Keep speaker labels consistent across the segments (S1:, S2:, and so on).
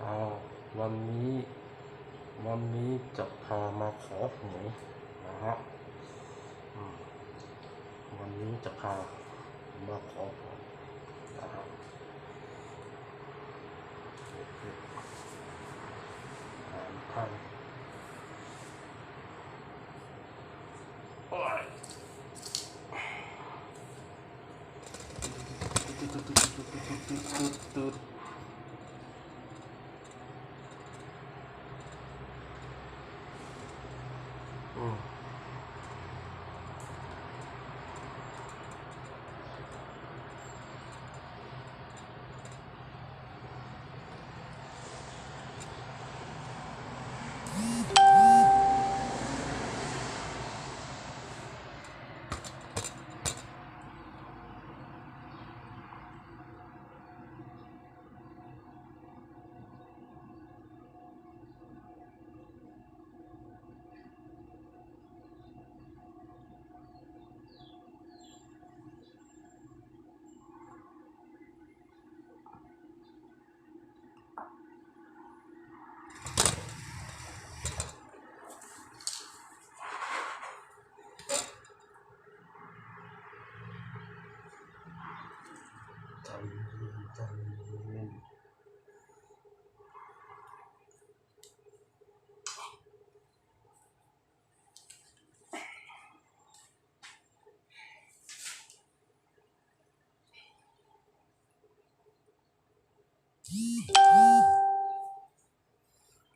S1: เอาวันนี้ วันนี้จะพามาขอหวยนะฮะวันนี้จะพามาขอหวยนะฮะอ่านท่าน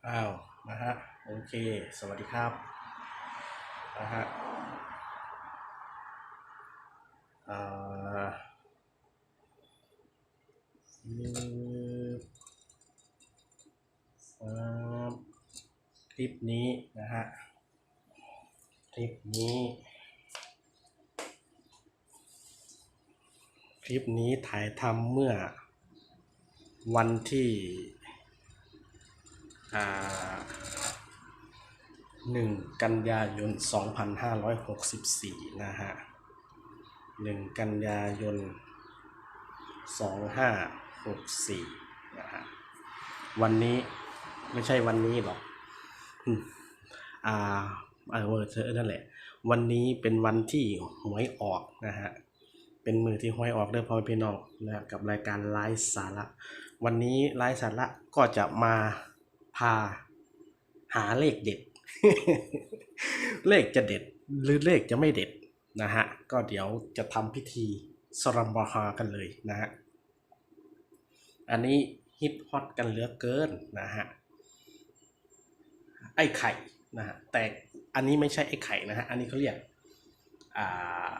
S1: อ้าวนะฮะโอเค สวัสดีครับนะฮะอ่าหนึ่งสาคลิปนี้นะฮะคลิปนี้ คลิปนี้ถ่ายทำเมื่อ วันที่หนึ่งกันยายน 2564 นะฮะหนึ่งกันยายนสองห้าหกสี่นะฮะ วันนี้ไม่ใช่วันนี้หรอก อ่าเออเวอร์เธอนั่นแหละ วันนี้เป็นวันที่หวยออกนะฮะ เป็นมือที่หวยออกเด้อพ่อพี่น้องนะกับรายการไลฟ์สาระ วันนี้ไลฟ์สาระก็จะมาพาหาเลขเด็ด เลขจะเด็ดหรือเลขจะไม่เด็ดนะฮะ ก็เดี๋ยวจะทำพิธีสรัมบาฮากันเลยนะฮะ อันนี้ฮิตฮอตกันเหลือเกินนะฮะ ไอ้ไข่นะฮะ แต่อันนี้ไม่ใช่ไอ้ไข่นะฮะ อันนี้เขาเรียกอ่า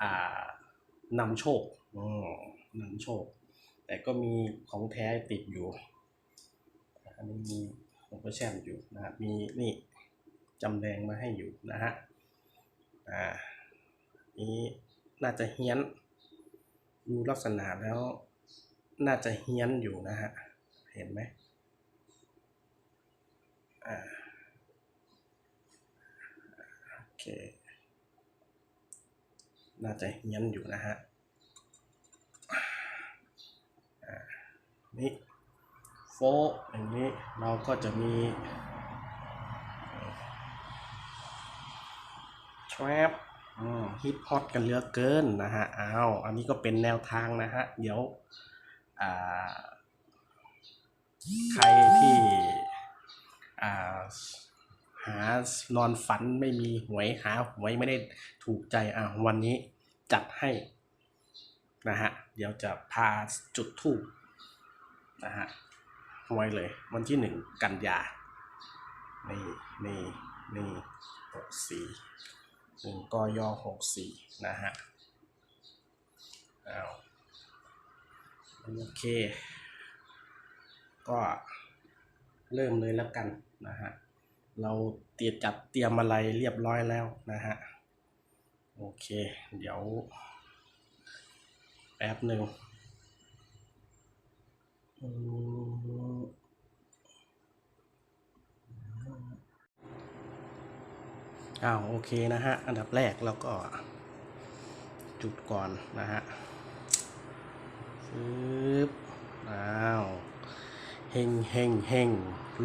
S1: อ่านำโชคอ๋อนำโชค แต่ก็มีของแท้ติดอยู่อันนี้มีของประแชมอยู่นะฮะมีนี่จำแรงมาให้อยู่นะฮะอ่านี้น่าจะเฮี้ยนดูลักษณะแล้ว น่าจะเฮี้ยนอยู่นะฮะเห็นไหมอ่าโอเคน่าจะเฮี้ยนอยู่นะฮะอ่า นี่โฟอย่างนี้เราก็จะมี trap ฮิตฮอตกันเหลือเกินนะฮะอ้าวอันนี้ก็เป็นแนวทางนะฮะ เดี๋ยวใครที่หานอนฝันไม่มีหวยหาหวยไม่ได้ถูกใจอ่าวันนี้จัดให้นะฮะ เดี๋ยวจะพาจุดทูบ นะฮะไว้เลย วันที่หนึ่งกันยา นี่นี่นี่หกสี่หนึ่งกยหกสี่นะฮะเอาโอเค ก็เริ่มเลยแล้วกันนะฮะ เราเตรียมจัดเตรียมอะไรเรียบร้อยแล้วนะฮะ โอเค เดี๋ยวแป๊บหนึ่ง อ้าวโอเคนะฮะ อันดับแรกเราก็จุดก่อนนะฮะปึ๊บอ้าวเฮงเฮงเฮง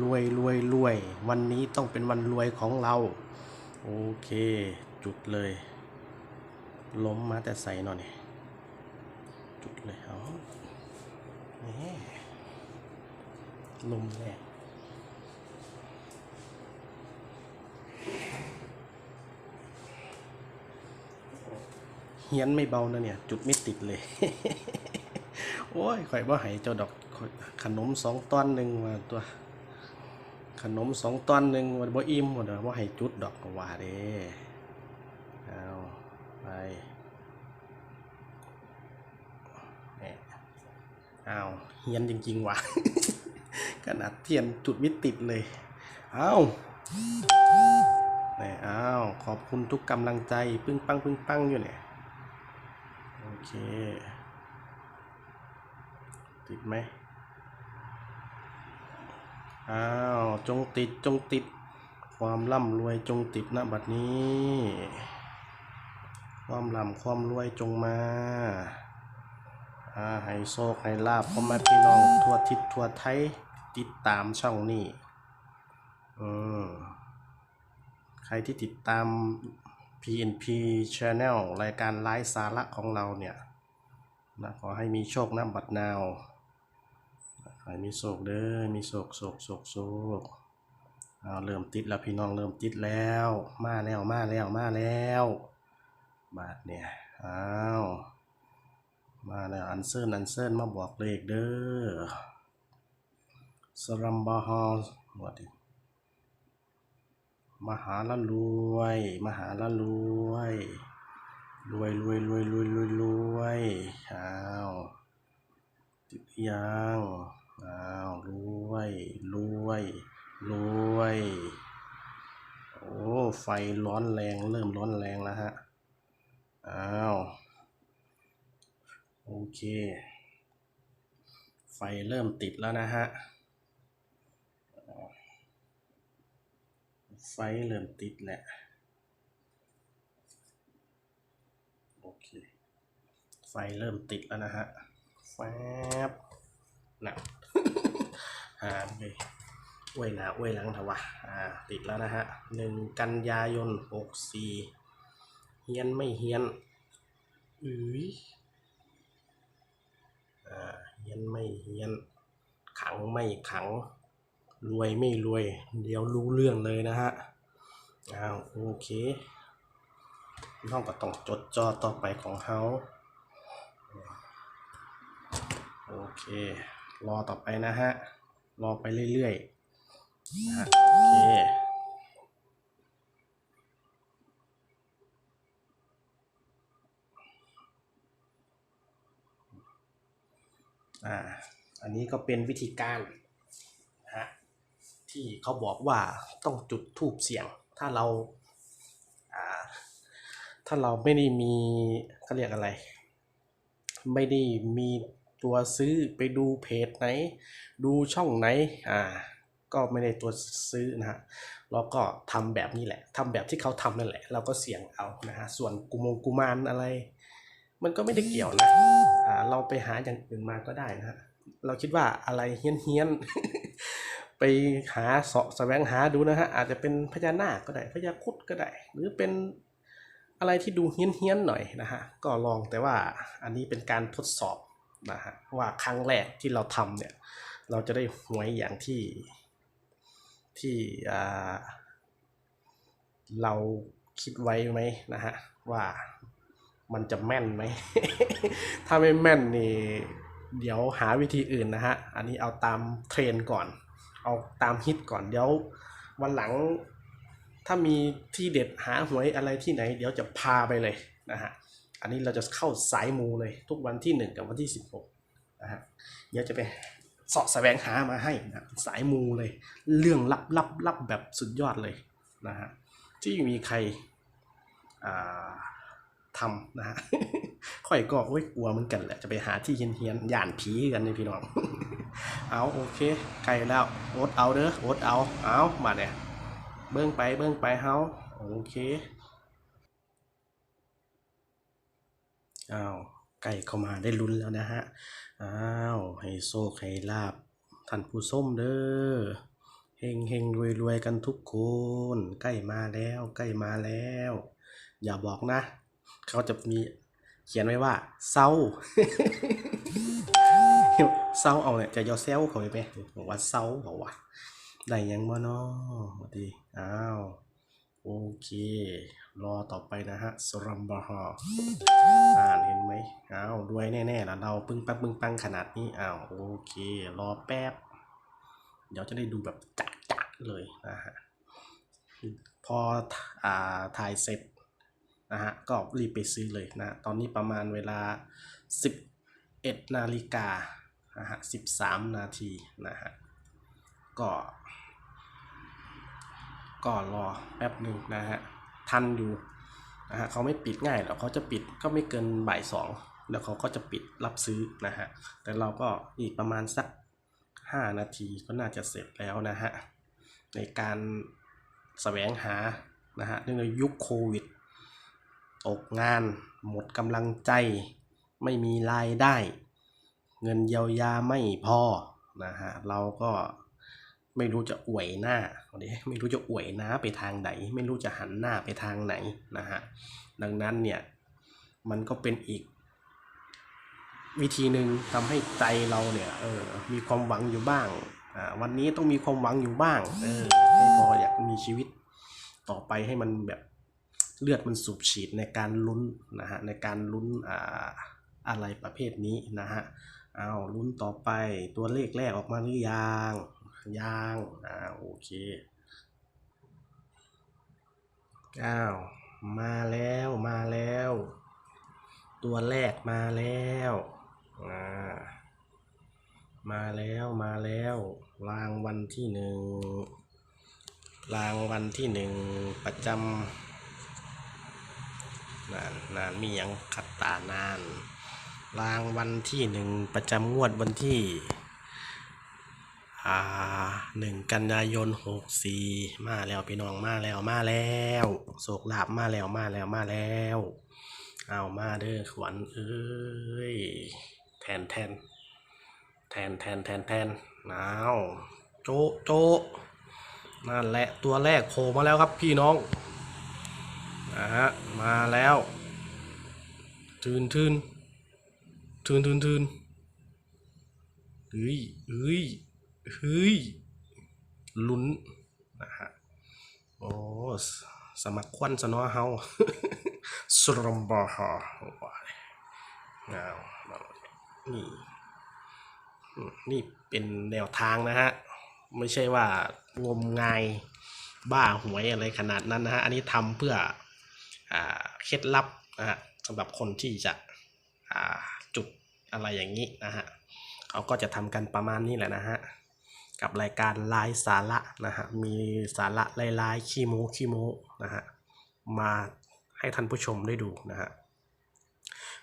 S1: รวยรวยรวย วันนี้ต้องเป็นวันรวยของเรา โอเค จุดเลย ล้มมาแต่ใส่หน่อยนี่จุดเลยเอาแหม ลมแรงเฮียนไม่เบานะเนี่ย จุดไม่ติดเลย โอ้ยข่อยบ่ให้เจ้าดอกขนมสองตอนหนึ่งว่าตัว ขนมสองตอนหนึ่งว่าบ่อิ่มหมดอะบ่ให้จุดดอกกว่าเด้เอาไปแหม่เอาเฮียนจริง ๆ ว่ะ ขนาดเทียนจุดไม่ติดเลยเอาเนี่ยเอาขอบคุณทุกกำลังใจ ปึ้งปังปึ้งปังอยู่เนี่ย โอเค ติดไหมอ้าวจงติดจงติด ความร่ำรวยจงติดนะบัดนี้ ความร่ำความรวยจงมา อ่าให้โชคให้ลาบพ่อแม่พี่น้องทั่วทิศทั่วไทยติดตามช่องนี้อืมใครที่ติดตาม PNP Channel รายการไลฟ์สาระของเราเนี่ยนะขอให้มีโชคนะบัดนาวขอให้มีโศกเด้อมีโศกโศกโศกโศกเอาเริ่มติดแล้วพี่น้องเริ่มติดแล้ว มาแล้วมาแล้วมาแล้วบาทเนี่ยอ้าว มาแล้วอันเซิร์นอันเซิร์นมาบอกเลขเด้อสรัมบาฮอวัดดิมหาละรวย มหาละรวย รวยรวยรวยรวยรวยรวยอ้าวติดยังอ้าวรวยรวยรวยโอ้ไฟร้อนแรงเริ่มร้อนแรงแล้วฮะอ้าว โอเค ไฟเริ่มติดแล้วนะฮะ ไฟเริ่มติดแหละ โอเค ไฟเริ่มติดแล้วนะฮะ แฟบหนักหาเลยอวยหนาอวยหลังเถอะวะ อ่า ติดแล้วนะฮะหนึ่งกันยายนหกสี่เฮียนไม่เฮียน อุ้ย ฮียนไม่เฮียน ขังไม่ขัง รวยไม่รวย เดี๋ยวรู้เรื่องเลยนะฮะอ้าวโอเคน้องก็ต้องจดจ่อต่อไปของเขาโอเค รอต่อไปนะฮะ รอไปเรื่อยๆนะฮะโอเค อ่าอันนี้ก็เป็นวิธีการนะฮะที่เขาบอกว่าต้องจุดทูบเสียง ถ้าเราอ่าถ้าเราไม่ได้มีเขาเรียกอะไร ไม่ได้มีตัวซื้อไปดูเพจไหน ดูช่องไหนอ่าก็ไม่ได้ตัวซื้อนะฮะเราก็ทำแบบนี้แหละทำแบบที่เขาทำนั่นแหละ เราก็เสี่ยงเอานะฮะส่วนกุมงกุมารอะไร มันก็ไม่ได้เกี่ยวนะ เราไปหาอย่างอื่นมาก็ได้นะฮะเราคิดว่าอะไรเฮี้ยนเฮี้ยนไปหาเสาะแสวงหาดูนะฮะอาจจะเป็นพญานาคก็ได้พญาคุดก็ได้ หรือเป็นอะไรที่ดูเฮี้ยนเฮี้ยนหน่อยนะฮะก็ลองแต่ว่าอันนี้เป็นการทดสอบนะฮะว่าครั้งแรกที่เราทำเนี่ยเราจะได้หวยอย่างที่ที่เราคิดไว้ไหมนะฮะว่า มันจะแม่นไหม ถ้าไม่แม่นนี่เดี๋ยวหาวิธีอื่นนะฮะ อันนี้เอาตามเทรนก่อน เอาตามฮิตก่อน เดี๋ยววันหลังถ้ามีที่เด็ดหาหวยอะไรที่ไหน เดี๋ยวจะพาไปเลยนะฮะ อันนี้เราจะเข้าสายมูเลย ทุกวันที่หนึ่งกับวันที่สิบหกนะฮะ เดี๋ยวจะไปสาะแสวงหามาให้นะสายมูเลย เรื่องลับลับลับแบบสุดยอดเลยนะฮะ ที่มีใครอ่า ทำนะฮะค่อยก็โอ้ยกลัวเหมือนกันแหละจะไปหาที่เฮียนเฮียนย่านผีกันนี่พี่น้อง เอาโอเคใกล้แล้วโอ๊ตเอาเด้อโอ๊ตเอาเอามาเนี่ยเบิ้งไปเบิ้งไปเฮาโอเคอ้าวใกล้เข้ามาได้ลุ้นแล้วนะฮะอ้าวให้โชคให้ลาบท่านผู้ส้มเด้อเฮงเฮงรวยรวยกันทุกคน ใกล้มาแล้วใกล้มาแล้ว อย่าบอกนะ เขาจะมีเขียนไว้ว่าเศร้าเศร้าเอาเนี่ยจะยอเซลเขาไปไหมบอกว่าเศร้าเขาวะได้ยังบ่เนาะสวัสดีอ้าวโอเค รอต่อไปนะฮะสรัมบาฮออ่านเห็นไหมอ้าวรวยแน่ๆแล้วเราปึ้งปังปึ้งปังขนาดนี้อ้าวโอเค รอแป๊บ เดี๋ยวจะได้ดูแบบจัดจัดๆเลยนะฮะพออ่าถ่ายเสร็จ นะฮะก็รีบไปซื้อเลยนะตอนนี้ประมาณเวลา 11 นาฬิกานะฮะ13 นาทีนะฮะก็ ก็รอแป๊บหนึ่งนะฮะทันอยู่นะฮะเขาไม่ปิดง่ายหรอกเขาจะปิดก็ไม่เกินบ่ายสองแล้วเขาก็จะปิดรับซื้อนะฮะแต่เราก็อีกประมาณสัก 5 นาทีก็น่าจะเสร็จแล้วนะฮะในการแสวงหานะฮะในยุคโควิด ตกงาน หมดกำลังใจ ไม่มีรายได้ เงินเยียวยาไม่พอนะฮะเราก็ไม่รู้จะอวยหน้าวันนี้ไม่รู้จะอวยหน้าไปทางไหน ไม่รู้จะหันหน้าไปทางไหนนะฮะดังนั้นเนี่ยมันก็เป็นอีก วิธีหนึ่งทำให้ใจเราเนี่ยเออมีความหวังอยู่บ้างอ่าวันนี้ต้องมีความหวังอยู่บ้างเออให้พออยากมีชีวิตต่อไปให้มันแบบ เลือดมันสูบฉีดในการลุ้นนะฮะในการลุ้นอ่าอะไรประเภทนี้นะฮะเอาลุ้นต่อไปตัวเลขแรกออกมาหรือยังยังอ่าโอเคอ้าวมาแล้วมาแล้ว ตัวแรกมาแล้วอ่ามาแล้วมาแล้ว รางวัลที่หนึ่งรางวัลที่หนึ่งประจำ นานนานมียังขัดตานานรางวัลที่หนึ่งประจำงวดวันที่อ่าหนึ่งกันยายนหกสี่มาแล้วพี่น้องมาแล้วมาแล้วโศกลาบมาแล้วมาแล้วมาแล้ว เอามาเด้อขวัญเอ้ยแทนแทนแทนแทนแทนแทนเอาโจโจนั่นแหละตัวแรกโผล่มาแล้วครับพี่น้อง นะฮะ มาแล้วทืนทืนทืนทืนทืนเฮ้ยเฮ้ยเฮ้ยลุ้นนะฮะ โอ้สมัครควันสนอเฮาสรมบาฮาว้ายเอานี่นี่เป็นแนวทางนะฮะ ไม่ใช่ว่างมงายบ้าหวยอะไรขนาดนั้นนะฮะ อันนี้ทำเพื่อ เคล็ดลับนะฮะสำหรับคนที่จะจุดอะไรอย่างนี้นะฮะเขาก็จะทำกันประมาณนี้แหละนะฮะกับรายการไลฟ์สาระนะฮะมีสาระไลฟ์ขี้โม้ขี้โม้นะฮะมาให้ท่านผู้ชมได้ดูนะฮะ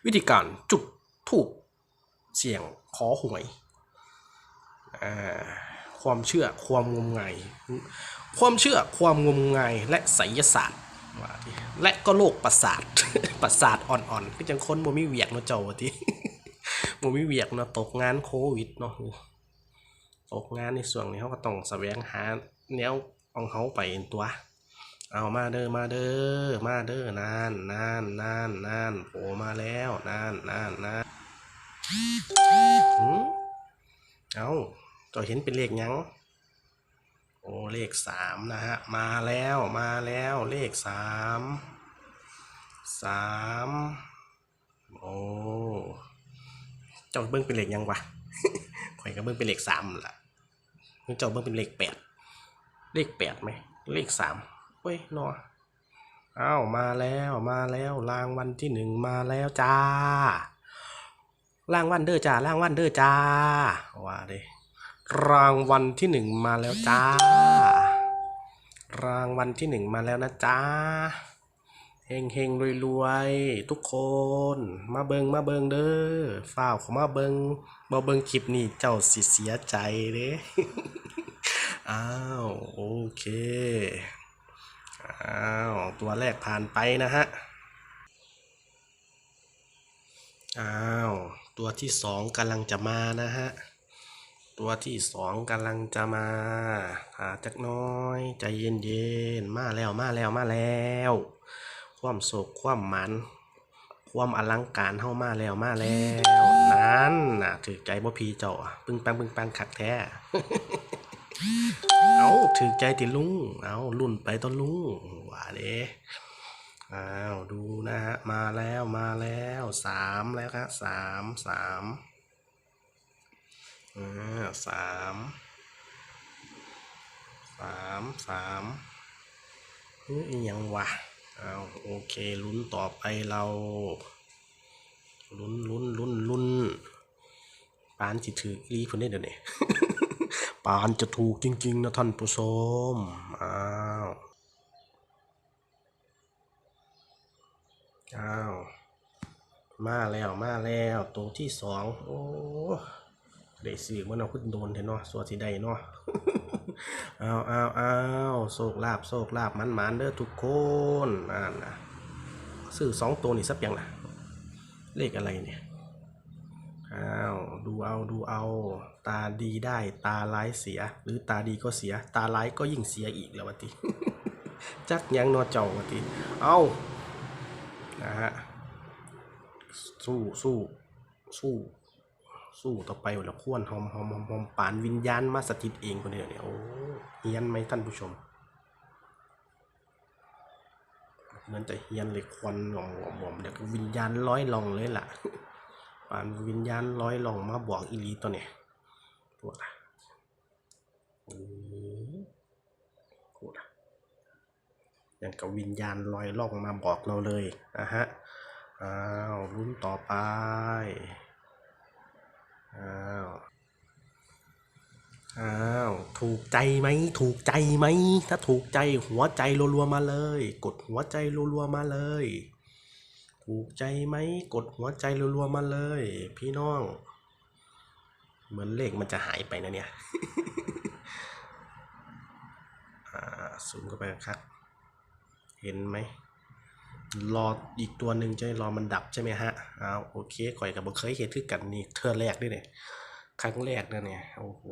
S1: วิธีการจุดถูกเสี่ยงขอหวยความเชื่อความงมงาย ความเชื่อความงมงายและไสยศาสตร์ และก็โรคประสาท ประสาทอ่อนๆก็จังคนบ่มีเวียกเนาะเจ้าว่าติบ่มีเวียกเนาะตกงานโควิดเนาะตกงานในส่วนนี้เขาก็ต้องแสวงหาแนวของเขาไปตัว เอามาเด้อมาเด้อมาเด้อนานนานนานนานโผล่มาแล้วนานนานนานเอาจะเห็นเป็นเลขยัง อ้เลขสามนะฮะ มาแล้วมาแล้วเลขสามสามโอ้เจ้าเบิ้งเป็นเลขยังวะข่อยก็เบิ้งเป็นเลขสามล่ะเจ้าเบิ้งเป็นเลขแปดเลขแปดไหมเลขสามเว้ยนออ้าวมาแล้วมาแล้วรางวัลที่หนึ่งมาแล้วจ้ารางวัลเด้อจ้ารางวัลเด้อจ้าว่าเด้ รางวัลที่หนึ่งมาแล้วจ้า รางวัลที่หนึ่งมาแล้วนะจ้าเฮงเฮงรวยรวยทุกคน มาเบิงมาเบิงเด้อฝ้าวเขามาเบิงมาเบิงคลิปนี้เจ้าสิเสียใจเด้อ้าวโอเคอ้าวตัวแรกผ่านไปนะฮะอ้าวตัวที่สองกำลังจะมานะฮะ ตัวที่สองกำลังจะมาหาจักน้อย ใจเย็นๆมาแล้วมาแล้วมาแล้ว ความโศกความหมันความอลังการเข้ามาแล้วมาแล้ว นั่นน่ะถือใจบ่พีเจ้าปึ้งปังปึ้งปังขักแท้ เอาถือใจติลุง เอารุ่นไปต้นลุงว่าเด้อ้าวดูนะฮะมาแล้วมาแล้วสามแล้วครับสามสาม อ่าสามสามสามเฮ้ยอิหยังวะเอาโอเคลุ้นต่อไปเราลุ้นลุ้นลุ้นลุ้นปานจิถืออีคนนี้เดี๋ยวนี้ปานจะถูกจริง ๆ นะท่านผู้ชมอ้าวอ้าวมาแล้วมาแล้วตัวที่สองโอ้ ได้สื่อมันเอาขึ้นโดนเถอะเนาะสวัสดีได้เนาะเอาวอ้าวอ้าโศกลาบโศกลาบมันมันๆเด้อทุกคนอ่านนะซื้อสองตัวนี่สักอย่างนะเลขอะไรเนี่ยอ้าวดูเอาดูเอาตาดีได้ตาร้ายเสีย หรือตาดีก็เสีย ตาร้ายก็ยิ่งเสียอีกแล้ววะติจักยังนอเจ้าวะติเอานะฮะสู้สู้สู้ สู้ต่อไปวันละควรหอมหอมหอมหอมปานวิญญาณมาสถิตเองคนเดียวเนี่ยโอ้เฮียนไหมท่านผู้ชมเหมือนแต่เฮียนเลยควันหลอมหอมหอมเดี๋ยวก็วิญญาณร้อยลองเลยล่ะปานวิญญาณร้อยลองมาบอกอีลีตัวเนี่ยปวดอะโอ้ปวอะอย่างกับวิญญาณลอยล่องมาบอกเราเลยนะฮะอ้าวรุ่นต่อไป อ้าว อ้าว ถูกใจไหม ถูกใจไหม ถ้าถูกใจหัวใจรัวๆมาเลย กดหัวใจรัวๆมาเลย ถูกใจไหม กดหัวใจรัวๆมาเลย พี่น้อง เหมือนเลขมันจะหายไปนะเนี่ยอ่าซูมเข้าไปครับ เห็นไหม รออีกตัวหนึ่งจะให้รอมันดับใช่ไหมฮะอ้าวโอเคข่อยกับบ่เคยเห็นคือกันนี่เทือแรกด้วยเนี่ยครั้งแรกนะเนี่ยโอ้โห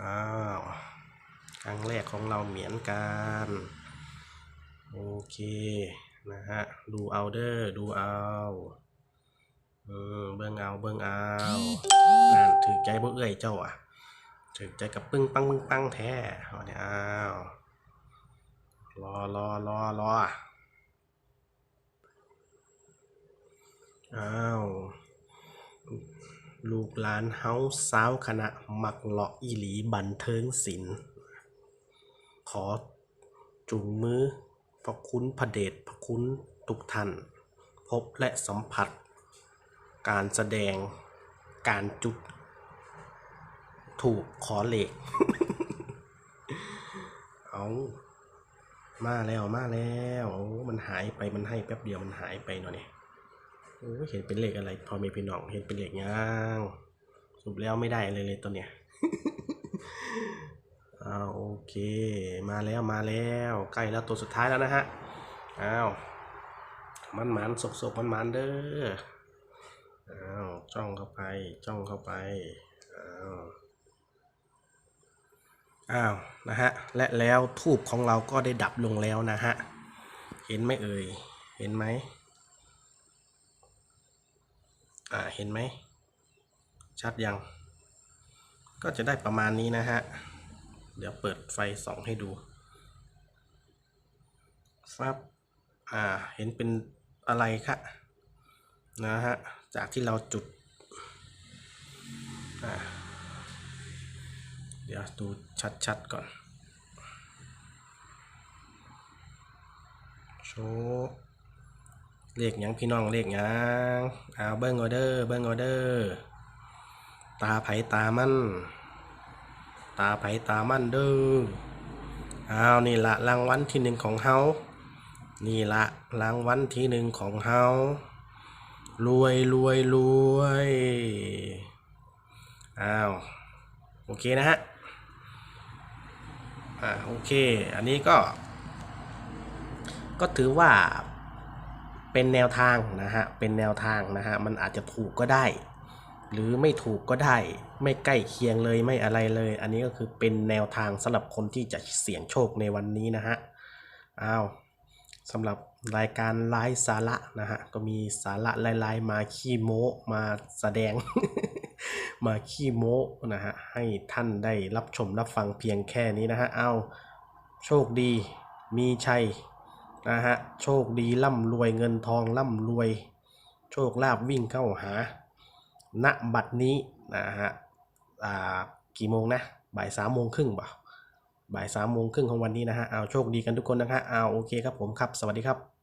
S1: อ้าวครั้งแรกของเราเหมือนกันโอเคนะฮะดูเอาเด้อดูเอาเออเบิ่งเอาเบิ่งเอานั่นถือใจบ่เอื้อยเจ้าอะถือใจกับปึ้งปังปึ้งปังแท้เอาเนี่ยอ้าวรอรอรอรอ อ้าว ลูกหลานเฮาสาวคณะ มักเลาะอีหลีบันเทิงศิลป์ขอจุงมือพระคุณพระเดชพระคุณทุกท่าน พบและสัมผัส การแสดงการจุด ถูกขอเหล็กเอามาแล้วมาแล้ว มันหายไปมันให้แป๊บเดียวมันหายไปเนาะเนี่ย เห็นเป็นเหลขอะไร พอมีพี่น้องเห็นเป็นเหลขย่างสรุปแล้วไม่ได้เลยเลยตัวเนี้ยอ้าวโอเค มาแล้วมาแล้วใกล้แล้วตัวสุดท้ายแล้วนะฮะอ้าวมันมันสกสกมันมันเด้ออ้าวจ้องเข้าไปจ้องเข้าไปอ้าวอ้าวนะฮะและแล้วทูบของเราก็ได้ดับลงแล้วนะฮะเห็นไหมเอ่ยเห็นไหม อ่าเห็นไหม ชัดยัง ก็จะได้ประมาณนี้นะฮะ เดี๋ยวเปิดไฟส่องให้ดูฟับอ่า เห็นเป็นอะไรคะนะฮะ จากที่เราจุด อ่า เดี๋ยวดูชัดๆก่อนโชว์ เลขยังพี่น้องเลขยังเอาเบิ้งออเดอร์เบิ้งออเดอร์ตาไผตามัน ตาไผตามันเด้อเอานี่ละรางวัลที่หนึ่งของเฮานี่ละรางวัลที่หนึ่งของเฮารวยรวยรวยอ้าวโอเคนะฮะอ่าโอเค อันนี้ก็ ก็ถือว่า เป็นแนวทางนะฮะ เป็นแนวทางนะฮะ มันอาจจะถูกก็ได้ หรือไม่ถูกก็ได้ ไม่ใกล้เคียงเลยไม่อะไรเลย อันนี้ก็คือเป็นแนวทางสำหรับคนที่จะเสี่ยงโชคในวันนี้นะฮะ อ้าวสำหรับรายการไลฟ์สาระนะฮะ ก็มีสาระไลายๆมาขี้โม้มาแสดง มาขี้โม้นะฮะ ให้ท่านได้รับชมรับฟังเพียงแค่นี้นะฮะ เอาโชคดีมีชัย นะฮะโชคดีร่ำรวยเงินทองร่ำรวย โชคลาภวิ่งเข้าหา ณบัดนี้นะฮะอ่ากี่โมงนะบ่ายสามโมงครึ่งเปล่าบ่ายสามโมงครึ่งของวันนี้นะฮะเอาโชคดีกันทุกคนนะฮะเอาโอเคครับผมครับ สวัสดีครับ